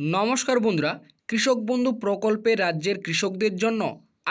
নমস্কার বন্ধুরা, কৃষক বন্ধু প্রকল্পে রাজ্যের কৃষকদের জন্য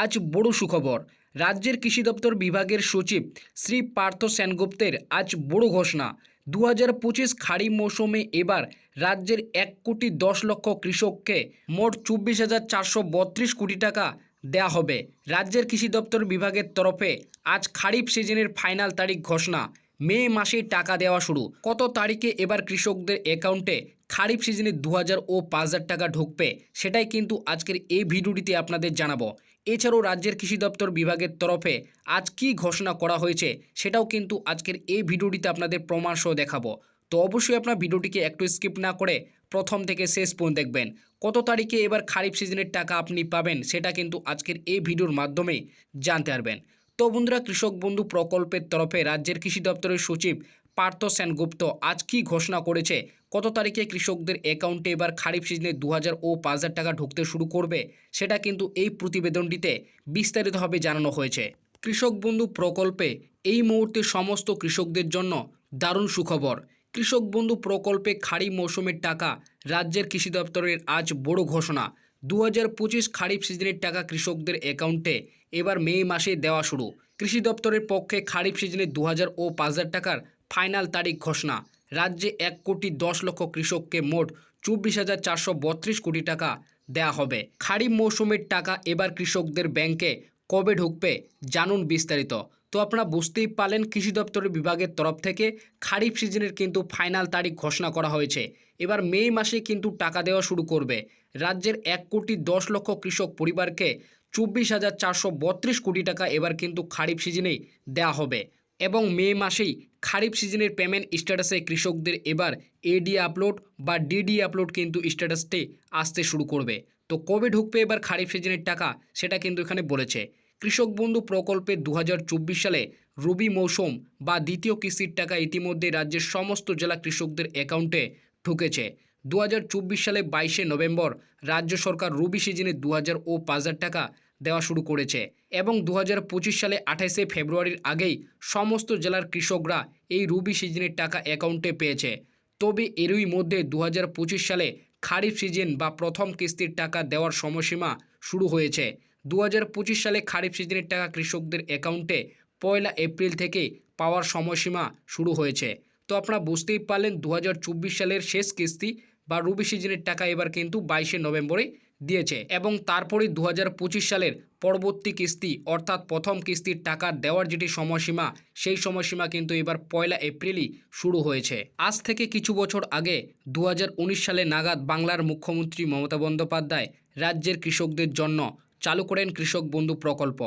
আজ বড় সুখবর। রাজ্যের কৃষি দপ্তর বিভাগের সচিব শ্রী পার্থ সেনগুপ্তের আজ বড় ঘোষণা। দু হাজার পঁচিশ খাড়ি মৌসুমে এবার রাজ্যের এক কোটি দশ লক্ষ কৃষককে মোট চব্বিশ হাজার চারশো বত্রিশ কোটি টাকা দেয়া হবে। রাজ্যের কৃষি দপ্তর বিভাগের তরফে আজ খারিফ সিজনের ফাইনাল তারিখ ঘোষণা। মে মাসেই টাকা দেওয়া শুরু। কত তারিখে এবার কৃষকদের অ্যাকাউন্টে খারিফ সিজনে দু হাজার ও পাঁচ হাজার টাকা ঢুকবে, সেটাই কিন্তু আজকের এই ভিডিওটিতে আপনাদের জানাব। এছাড়াও রাজ্যের কৃষি দপ্তর বিভাগের তরফে আজ কি ঘোষণা করা হয়েছে, সেটাও কিন্তু আজকের এই ভিডিওটিতে আপনাদের প্রমাণ সহ দেখাবো। তো অবশ্যই আপনার ভিডিওটিকে একটু স্কিপ না করে প্রথম থেকে শেষ পর্যন্ত দেখবেন। কত তারিখে এবার খারিফ সিজনের টাকা আপনি পাবেন, সেটা কিন্তু আজকের এই ভিডিওর মাধ্যমেই জানতে পারবেন। তো বন্ধুরা কৃষক বন্ধু প্রকল্পের তরফে রাজ্যের কৃষি দপ্তরের সচিব পার্থ সেনগুপ্ত আজ কি ঘোষণা করেছে? কত তারিখে কৃষকদের অ্যাকাউন্টে এবার খারিফ সিজনে দু হাজার ও পাঁচ হাজার টাকা ঢুকতে শুরু করবে? সেটা কিন্তু এই প্রতিবেদনটিতে বিস্তারিতভাবে জানানো হয়েছে। কৃষক বন্ধু প্রকল্পে এই মুহূর্তে সমস্ত কৃষকদের জন্য দারুণ সুখবর। কৃষক বন্ধু প্রকল্পে খাড়ি মৌসুমের টাকা রাজ্যের কৃষি দপ্তরের আজ বড় ঘোষণা। দু হাজার পঁচিশ খারিফ সিজনের টাকা কৃষকদের অ্যাকাউন্টে এবার মে মাসে দেওয়া শুরু। কৃষি দপ্তরের পক্ষে খারিফ সিজনে দু হাজার ও পাঁচ হাজার টাকার ফাইনাল তারিখ ঘোষণা। রাজ্যে এক কোটি দশ লক্ষ কৃষককে মোট চব্বিশ হাজার চারশো বত্রিশ কোটি টাকা দেয়া হবে। খারিফ মৌসুমের টাকা এবার কৃষকদের ব্যাংকে কবে ঢুকবে জানুন বিস্তারিত। তো আপনারা বুঝতেই পারলেন কৃষি দপ্তরের বিভাগের তরফ থেকে খারিফ সিজনের কিন্তু ফাইনাল তারিখ ঘোষণা করা হয়েছে। এবার মে মাসে কিন্তু টাকা দেওয়া শুরু করবে। রাজ্যের এক কোটি দশ লক্ষ কৃষক পরিবারকে চব্বিশ হাজার চারশো বত্রিশ কোটি টাকা এবার কিন্তু খারিফ সিজনেই দেওয়া হবে। এবং মে মাসেই খারিফ সিজনের পেমেন্ট স্ট্যাটাসে কৃষকদের এবার এডি আপলোড বা ডিডি আপলোড কিন্তু স্ট্যাটাসটি আসতে শুরু করবে। তো কবে ঢুকবে এবার খারিফ সিজনের টাকা সেটা কিন্তু এখানে বলেছে। কৃষক বন্ধু প্রকল্পে দু হাজার চব্বিশ সালে রবি মৌসুম বা দ্বিতীয় কিস্তির টাকা ইতিমধ্যে রাজ্যের সমস্ত জেলা কৃষকদের অ্যাকাউন্টে ঢুকেছে। দু হাজার চব্বিশ সালে বাইশে নভেম্বর রাজ্য সরকার রবি সিজনে দু হাজার ও পাঁচ হাজার টাকা দেওয়া শুরু করেছে এবং দু হাজার পঁচিশ সালে আঠাশে ফেব্রুয়ারির আগেই সমস্ত জেলার কৃষকরা এই রবি সিজনের টাকা অ্যাকাউন্টে পেয়েছে। তবে এরই মধ্যে দু হাজার পঁচিশ সালে খারিফ সিজন বা প্রথম কিস্তির টাকা দেওয়ার সময়সীমা শুরু হয়েছে। দু হাজার পঁচিশ সালে খারিফ সিজনের টাকা কৃষকদের অ্যাকাউন্টে পয়লা এপ্রিল থেকে পাওয়ার সময়সীমা শুরু হয়েছে। তো আপনারা বুঝতেই পারলেন দু হাজার চব্বিশ সালের শেষ কিস্তি বা রবি সিজনের টাকা এবার কিন্তু বাইশে নভেম্বরে দিয়েছে এবং তারপরে দু হাজার পঁচিশ সালের পরবর্তী কিস্তি অর্থাৎ প্রথম কিস্তির টাকা দেওয়ার যেটি সময়সীমা, সেই সময়সীমা কিন্তু এবার পয়লা এপ্রিলই শুরু হয়েছে। আজ থেকে কিছু বছর আগে দু হাজার উনিশ সালে নাগাদ বাংলার মুখ্যমন্ত্রী মমতা বন্দ্যোপাধ্যায় রাজ্যের কৃষকদের জন্য চালু করেন কৃষক বন্ধু প্রকল্প।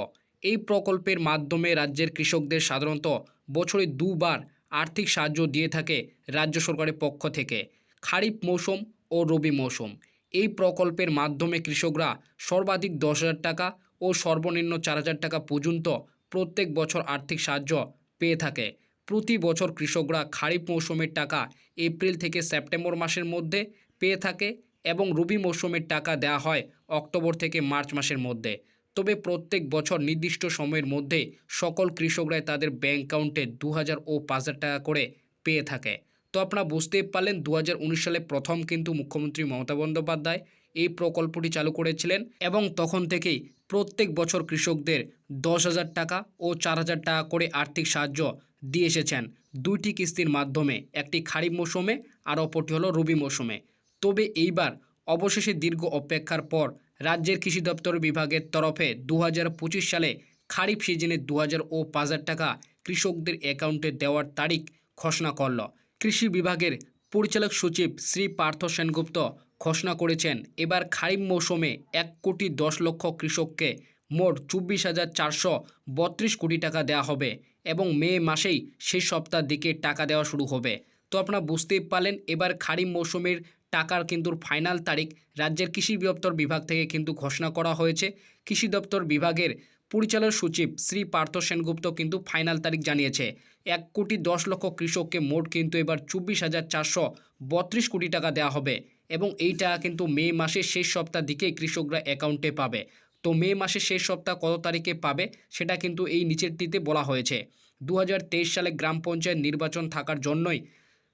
এই প্রকল্পের মাধ্যমে রাজ্যের কৃষকদের সাধারণত বছরে দুবার আর্থিক সাহায্য দিয়ে থাকে রাজ্য সরকারের পক্ষ থেকে। খারিফ মৌসুম ও রবি মৌসুম। এই প্রকল্পের মাধ্যমে কৃষকরা সর্বাধিক দশ হাজার টাকা ও সর্বনিম্ন চার হাজার টাকা পর্যন্ত প্রত্যেক বছর আর্থিক সাহায্য পেয়ে থাকে। প্রতি বছর কৃষকরা খারিফ মৌসুমের টাকা এপ্রিল থেকে সেপ্টেম্বর মাসের মধ্যে পেয়ে থাকে এবং রবি মৌসুমের টাকা দেওয়া হয় অক্টোবর থেকে মার্চ মাসের মধ্যে। তবে প্রত্যেক বছর নির্দিষ্ট সময়ের মধ্যে সকল কৃষকরাই তাদের ব্যাংক অ্যাকাউন্টে দু হাজার ও পাঁচ হাজার টাকা করে পেয়ে থাকে। তো আপনারা বুঝতেই পারলেন দু হাজার উনিশ সালে প্রথম কিন্তু মুখ্যমন্ত্রী মমতা বন্দ্যোপাধ্যায় এই প্রকল্পটি চালু করেছিলেন এবং তখন থেকেই প্রত্যেক বছর কৃষকদের দশ হাজার টাকা ও চার হাজার টাকা করে আর্থিক সাহায্য দিয়ে এসেছেন। দুইটি কিস্তির মাধ্যমে, একটি খারিফ মৌসুমে আর অপরটি হলো রবি মৌসুমে। তবে এইবার অবশেষে দীর্ঘ অপেক্ষার পর রাজ্যের কৃষি দপ্তর বিভাগের তরফে দু হাজার পঁচিশ সালে খারিফ সিজনে দু হাজার ও পাঁচ হাজার টাকা কৃষকদের অ্যাকাউন্টে দেওয়ার তারিখ ঘোষণা করল। কৃষি বিভাগের পরিচালক সচিব শ্রী পার্থ সেনগুপ্ত ঘোষণা করেছেন, এবার খারিফ মৌসুমে এক কোটি দশ লক্ষ কৃষককে মোট চব্বিশ হাজার চারশো বত্রিশ কোটি টাকা দেওয়া হবে এবং মে মাসেই শেষ সপ্তাহ দিকে টাকা দেওয়া শুরু হবে। তো আপনারা বুঝতেই পারলেন, এবার খারিফ মৌসুমের টাকার কিন্তু ফাইনাল তারিখ রাজ্যের কৃষি দপ্তর বিভাগ থেকে কিন্তু ঘোষণা করা হয়েছে। কৃষি দপ্তর বিভাগের পরিচালক সচিব শ্রী পার্থ সেনগুপ্ত কিন্তু ফাইনাল তারিখ জানিয়েছে। এক কোটি দশ লক্ষ কৃষককে মোট কিন্তু এবার চব্বিশ হাজার চারশো বত্রিশ কোটি টাকা দেওয়া হবে এবং এই টাকা কিন্তু মে মাসের শেষ সপ্তাহ দিকেই কৃষকরা অ্যাকাউন্টে পাবে। তো মে মাসের শেষ সপ্তাহ কত তারিখে পাবে সেটা কিন্তু এই নিচেরটিতে বলা হয়েছে। দু হাজার তেইশ সালে গ্রাম পঞ্চায়েত নির্বাচন থাকার জন্যই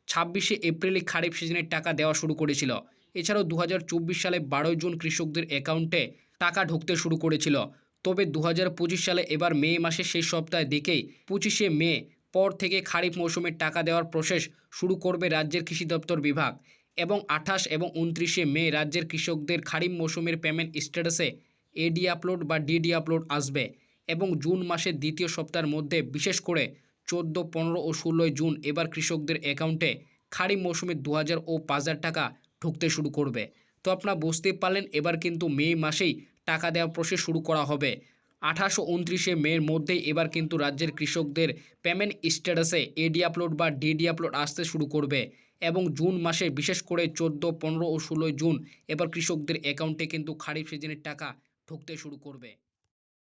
ছাব্বিশে এপ্রিলে খারিফ সিজনের টাকা দেওয়া শুরু করেছিল। এছাড়াও দু হাজার চব্বিশ সালে বারোই জুন কৃষকদের অ্যাকাউন্টে টাকা ঢুকতে শুরু করেছিল। তবে দু হাজার পঁচিশ সালে এবার মে মাসে শেষ সপ্তাহে দিকেই পঁচিশে মে পর থেকে খারিফ মৌসুমে টাকা দেওয়ার প্রসেস শুরু করবে রাজ্যের কৃষি দপ্তর বিভাগ এবং আঠাশ এবং উনত্রিশে মে রাজ্যের কৃষকদের খারিফ মৌসুমের পেমেন্ট স্ট্যাটাসে এডি আপলোড বা ডিডি আপলোড আসবে এবং জুন মাসের দ্বিতীয় সপ্তাহের মধ্যে বিশেষ করে চোদ্দ, পনেরো ও ষোলোই জুন এবার কৃষকদের অ্যাকাউন্টে খারিফ মৌসুমে দু হাজার ও পাঁচ হাজার টাকা ঢুকতে শুরু করবে। তো আপনারা বুঝতেই পারলেন, এবার কিন্তু মে মাসেই টাকা দেওয়ার প্রসেস শুরু করা হবে। আঠাশ উনত্রিশে মের মধ্যেই এবার কিন্তু রাজ্যের কৃষকদের পেমেন্ট স্ট্যাটাসে এডি আপলোড বা ডিডি আপলোড আসতে শুরু করবে এবং জুন মাসে বিশেষ করে চোদ্দ, পনেরো ও ষোলোই জুন এবার কৃষকদের অ্যাকাউন্টে কিন্তু খারিফ সিজনের টাকা ঢুকতে শুরু করবে।